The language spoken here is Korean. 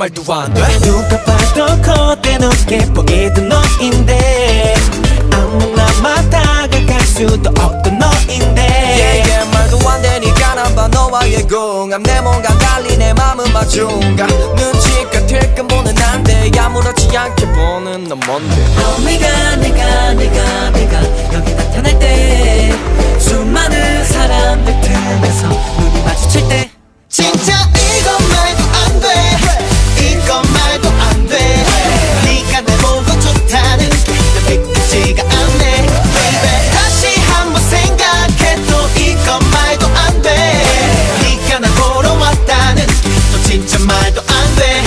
말도 안 돼. 누가 봐도 거대놓게 보이던 너인데 아무나 다가갈 수도 없던 너인데 yeah, yeah, 말도 안 되니까 난봐 너와의 공감 내 몸과 달리 내 맘은 마중가. 눈치가 틀끔보는 난데 아무렇지 않게 보는 넌 뭔데? oh, 내가 내가 내가 내가 여기 나타날 때 수많은 사람들 틈에서 눈이 마주칠 때 진짜 to undead